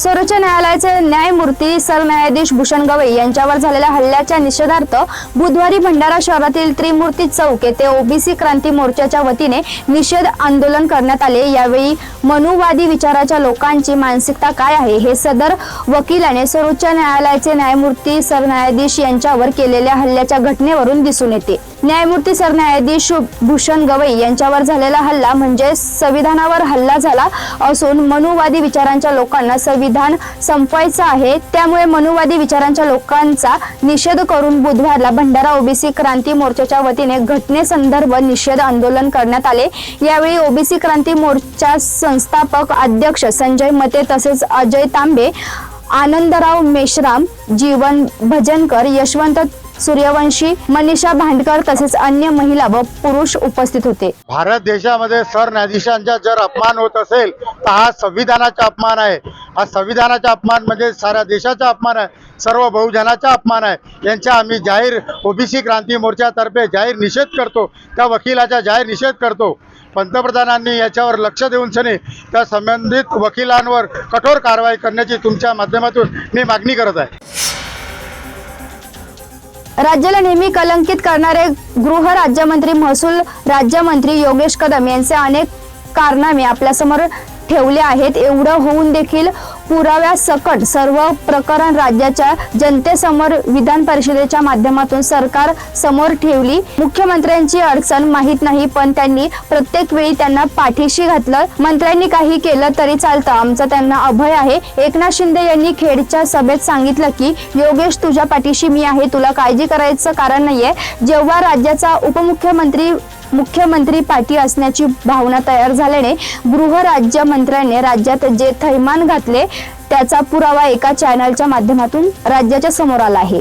सर्वोच्च न्यायालयाचे न्यायमूर्ती सरन्यायाधीश भूषण गवई यांच्यावर झालेल्या हल्ल्याच्या निषेधार्थ बुधवारी भंडारा शहरातील त्रिमूर्ती चौक येथे ओबीसी क्रांती मोर्चाच्या वतीने निषेध आंदोलन करण्यात आले. यावेळी मनुवादी विचाराच्या लोकांची मानसिकता काय आहे हे सदर वकिलाने सर्वोच्च न्यायालयाचे न्यायमूर्ती सरन्यायाधीश यांच्यावर केलेल्या हल्ल्याच्या घटनेवरून दिसून येते. न्यायमूर्ती सरन्यायाधीश भूषण गवई यांच्यावर झालेला हल्ला म्हणजे संविधानावर हल्ला झाला असून मनुवादी विचारांच्या लोकांना संविधान संपवायचं आहे. त्यामुळे मनुवादी विचारांच्या लोकांचा निषेध करून बुधवारला भंडारा ओबीसी क्रांती मोर्चाच्या वतीने घटनेसंदर्भ निषेध आंदोलन करण्यात आले. यावेळी ओबीसी क्रांती मोर्चा संस्थापक अध्यक्ष संजय मते तसेच अजय तांबे आनंदराव मेश्राम जीवन भजनकर यशवंत सूर्यवंशी मनीषा भांडकर तसेच अन्य महिला व पुरुष उपस्थित होते. भारत देशामध्ये सरन्यायाधीशांचा जर अपमान होत असेल तर हा संविधानाचा अपमान आहे. हा संविधानाचा अपमान म्हणजे साऱ्या देशाचा अपमान आहे. सर्व बहुजनाचा अपमान आहे. यांचा आम्ही जाहीर ओबीसी क्रांती मोर्चातर्फे जाहीर निषेध करतो. त्या वकिलाचा जाहीर निषेध करतो. पंतप्रधानांनी याच्यावर लक्ष देऊन सनी त्या संबंधित वकिलांवर कठोर कारवाई करण्याची तुमच्या माध्यमातून मी मागणी करत आहे. राज्याला नेहमी कलंकित करणारे गृह राज्यमंत्री महसूल राज्यमंत्री योगेश कदम यांचे अनेक कारनामे आपल्यासमोर ठेवले आहेत. एवढं होऊन देखील पुराव्या सकट सर्व प्रकरण राज्याच्या जनतेसमोर विधान परिषदेच्या माध्यमातून सरकार समोर ठेवली. मुख्यमंत्र्यांची अडचण माहीत नाही पण त्यांनी प्रत्येक वेळी त्यांना पाठीशी घातलं. मंत्र्यांनी काही केलं तरी चालतं. आमचं त्यांना अभय आहे. एकनाथ शिंदे यांनी खेडच्या सभेत सांगितलं की योगेश तुझ्या पाठीशी मी आहे. तुला काळजी करायचं कारण नाहीये. जेव्हा राज्याचा उपमुख्यमंत्री मुख्यमंत्री पाठी असण्याची भावना तयार झाल्याने गृह राज्यमंत्र्यांनी राज्यात जे थैमान घातले त्याचा पुरावा एका चॅनलच्या माध्यमातून राज्याच्या समोर आला आहे.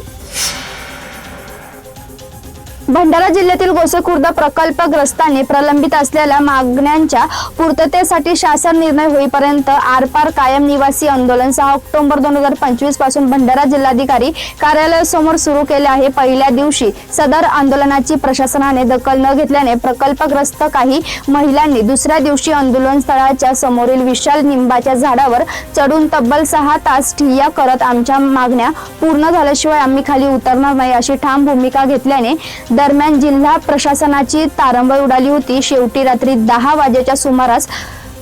भंडारा जिल्ह्यातील गोसेखुर्द प्रकल्पग्रस्तांनी प्रलंबित असलेल्या मागण्यांच्या पूर्ततेसाठी शासन निर्णय होईपर्यंत आरपार कायम निवासी आंदोलन सहा ऑक्टोबर दोन हजार पंचवीसपासून भंडारा जिल्हाधिकारी कार्यालयासमोर सुरू केले आहे. पहिल्या दिवशी सदर आंदोलनाची प्रशासनाने दखल न घेतल्याने प्रकल्पग्रस्त काही महिलांनी दुसऱ्या दिवशी आंदोलन स्थळाच्या समोरील विशाल निंबाच्या झाडावर चढून तब्बल सहा तास ठिय्या करत आमच्या मागण्या पूर्ण झाल्याशिवाय आम्ही खाली उतरणार नाही अशी ठाम भूमिका घेतल्याने दरम्यान जिल्हा प्रशासनाची तारंबळ उडाली होती. शेवटी रात्री दहा वाजेच्या सुमारास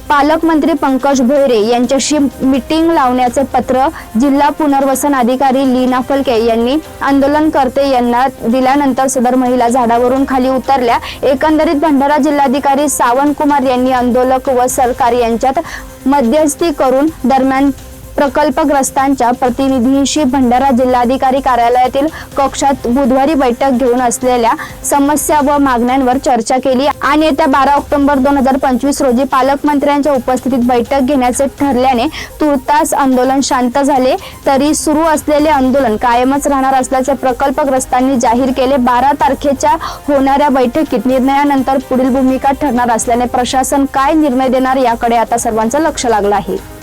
पालकमंत्री पंकज भोयरे यांच्याशी मीटिंग लावण्याचे पत्र जिल्हा पुनर्वसन अधिकारी लीना फलके यांनी आंदोलनकर्ते यांना दिल्यानंतर सदर महिला झाडावरून खाली उतरल्या. एकंदरीत भंडारा जिल्हाधिकारी सावंत कुमार यांनी आंदोलक व सरकार यांच्यात मध्यस्थी करून दरम्यान प्रकल्पग्रस्तांच्या प्रतिनिधींशी भंडारा जिल्हाधिकारी कार्यालयातील कक्षात बुधवारी बैठक घेऊन असलेल्या समस्या व मागण्यांवर चर्चा केली. आणि येत्या बारा ऑक्टोबर दोन हजार पंचवीस रोजी पालकमंत्र्यांच्या उपस्थितीत बैठक घेण्याचे ठरल्याने तुर्तास आंदोलन शांत झाले. तरी सुरू असलेले आंदोलन कायमच राहणार असल्याचे प्रकल्पग्रस्तांनी जाहीर केले. बारा तारखेच्या होणाऱ्या बैठकीत निर्णयानंतर पुढील भूमिका ठरणार असल्याने प्रशासन काय निर्णय देणार याकडे आता सर्वांचं लक्ष लागलं आहे.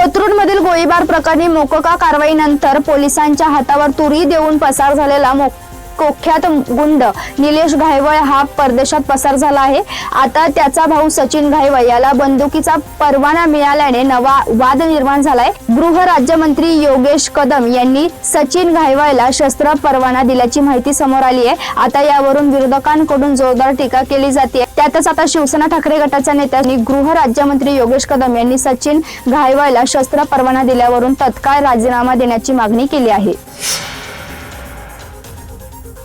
कोथरूड मधील गोळीबार प्रकरणी मोकोका कारवाईनंतर पोलिसांच्या हातावर तुरी देऊन पसार झालेला मोक कुख्यात गुंड निलेश घायवळ हा परदेशात पसार झाला आहे. आता त्याचा भाऊ सचिन घायवळ याला बंदुकीचा परवाना मिळाल्याने नवा वाद निर्माण झालाय. गृह राज्यमंत्री योगेश कदम यांनी सचिन घायवळला शस्त्र परवाना दिल्याची माहिती समोर आली आहे. आता यावरून विरोधकांकडून जोरदार टीका केली जाते त्यातच आता शिवसेना ठाकरे गटाच्या नेत्यांनी गृह राज्यमंत्री योगेश कदम यांनी सचिन घायवळला शस्त्र परवाना दिल्यावरून तत्काळ राजीनामा देण्याची मागणी केली आहे.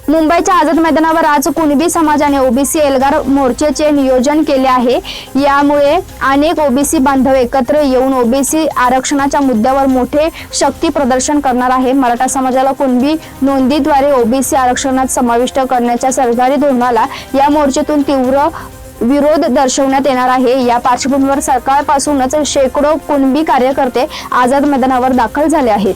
मुंबईच्या आझाद मैदानावर आज कुणबी समाजाने ओबीसी एल्गार मोर्चाचे नियोजन केले आहे. यामुळे अनेक ओबीसी बांधव एकत्र येऊन ओबीसी आरक्षणाच्या मुद्द्यावर मोठे शक्ती प्रदर्शन करणार आहे. मराठा समाजाला कुणबी नोंदीद्वारे ओबीसी आरक्षणात समाविष्ट करण्याच्या सरकारी धोरणाला या मोर्चेतून तीव्र विरोध दर्शवण्यात येणार आहे. या पार्श्वभूमीवर सकाळपासूनच शेकडो कुणबी कार्यकर्ते आझाद मैदानावर दाखल झाले आहेत.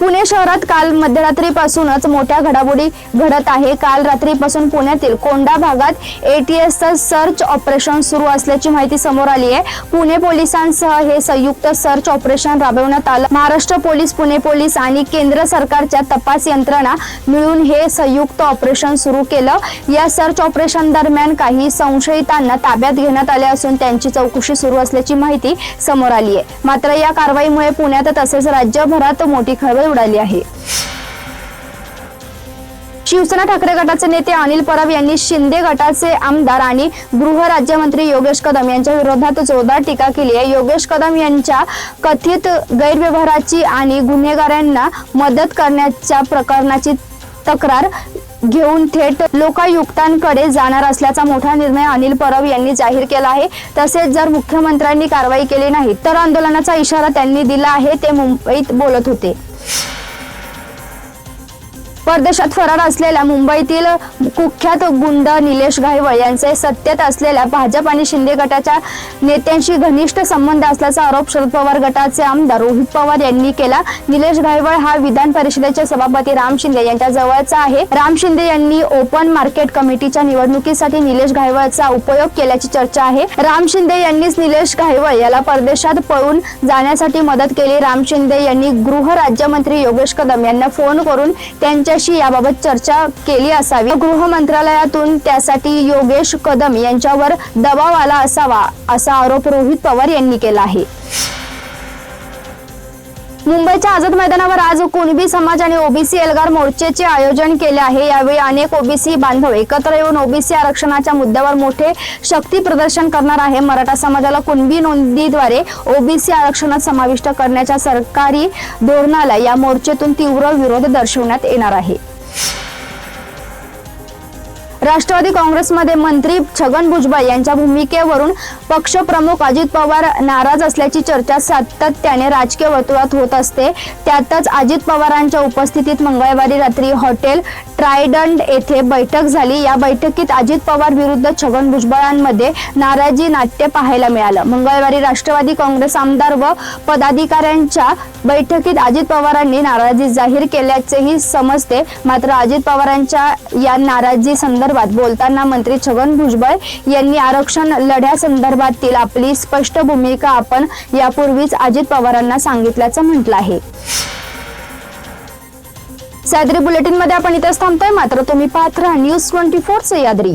पुणे शहरात काल मध्यरात्रीपासूनच मोठ्या घडामोडी घडत आहे. काल रात्रीपासून पुण्यातील कोंडा भागात एटीएसचं सर्च ऑपरेशन सुरू असल्याची माहिती समोर आली आहे. पुणे पोलिसांसह हे संयुक्त सर्च ऑपरेशन राबवण्यात आलं. महाराष्ट्र पोलीस पुणे पोलीस आणि केंद्र सरकारच्या तपास यंत्रणा मिळून हे संयुक्त ऑपरेशन सुरू केलं. या सर्च ऑपरेशन दरम्यान काही संशयितांना ताब्यात घेण्यात आले असून त्यांची चौकशी सुरू असल्याची माहिती समोर आली आहे. मात्र या कारवाईमुळे पुण्यात तसेच राज्यभरात मोठी खळबळ उडाली आहे. शिवसेना ठाकरे गटाचे नेते अनिल परब यांनी शिंदे गटाचे आमदार आणि गृह राज्यमंत्री योगेश कदम यांच्या विरोधात जोरदार टीका केली आहे. योगेश कदम यांच्या कथित गैरव्यवहाराची आणि गुन्हेगारांना मदत करण्याच्या प्रकरणाची तक्रार घेऊन थेट लोकायुक्तांकडे जाणार असल्याचा मोठा निर्णय अनिल परब यांनी जाहीर केला आहे. तसेच जर मुख्यमंत्र्यांनी कारवाई केली नाही तर आंदोलनाचा इशारा त्यांनी दिला आहे ते मुंबईत बोलत होते. परदेशात फरार असलेल्या मुंबईतील कुख्यात गुंड निलेश गायवळ यांचे सत्तेत असलेल्या भाजप आणि शिंदे गटाच्या नेत्यांशी घनिष्ठ संबंध असल्याचा आरोप शरद पवार गटाचे आमदार रोहित पवार यांनी केला. निलेश गायवळ हा विधान परिषदेचे सभापती राम शिंदे यांच्या जवळचा आहे. राम शिंदे यांनी ओपन मार्केट कमिटीच्या निवडणुकीसाठी निलेश गायवळचा उपयोग केल्याची चर्चा आहे. राम शिंदे यांनीच निलेश गायवळ याला परदेशात पळून जाण्यासाठी मदत केली. राम शिंदे यांनी गृह राज्यमंत्री योगेश कदम यांना फोन करून त्यांच्या त्यांच्याशी याबाबत चर्चा केली असावी. गृह मंत्रालयातून त्यासाठी योगेश कदम यांच्यावर दबाव आला असावा असा आरोप रोहित पवार यांनी केला आहे. मुंबईच्या आझाद मैदानावर आज कुणबी समाज आणि ओबीसी एल्गार मोर्चेचे आयोजन केले आहे. यावेळी अनेक ओबीसी बांधव एकत्र येऊन ओबीसी आरक्षणाच्या मुद्द्यावर मोठे शक्ती प्रदर्शन करणार आहे. मराठा समाजाला कुणबी नोंदीद्वारे ओबीसी आरक्षणात समाविष्ट करण्याच्या सरकारी धोरणाला या मोर्चेतून तीव्र विरोध दर्शवण्यात येणार आहे. राष्ट्रवादी काँग्रेसमध्ये मंत्री छगन भुजबळ यांच्या भूमिकेवरून पक्षप्रमुख अजित पवार नाराज असल्याची चर्चा सातत्याने राजकीय वर्तुळात होत असते. त्यातच अजित पवारांच्या उपस्थितीत मंगळवारी रात्री हॉटेल ट्रायडंट येथे बैठक झाली. या बैठकीत अजित पवार विरुद्ध छगन भुजबळांमध्ये नाराजी नाट्य पाहायला मिळालं. मंगळवारी राष्ट्रवादी काँग्रेस आमदार व पदाधिकाऱ्यांच्या बैठकीत अजित पवारांनी नाराजी जाहीर केल्याचेही समजते. मात्र अजित पवारांच्या या नाराजी संदर्भात बोलताना मंत्री छगन भुजबळ यांनी आरक्षण लढ्यासंदर्भातील आपली स्पष्ट भूमिका आपण यापूर्वीच अजित पवारांना सांगितल्याचं म्हटलं आहे. सह्याद्री बुलेटिनमध्ये आपण इथंच थांबतोय. मात्र तुम्ही पात्र न्यूज ट्वेंटी फोर सह्याद्री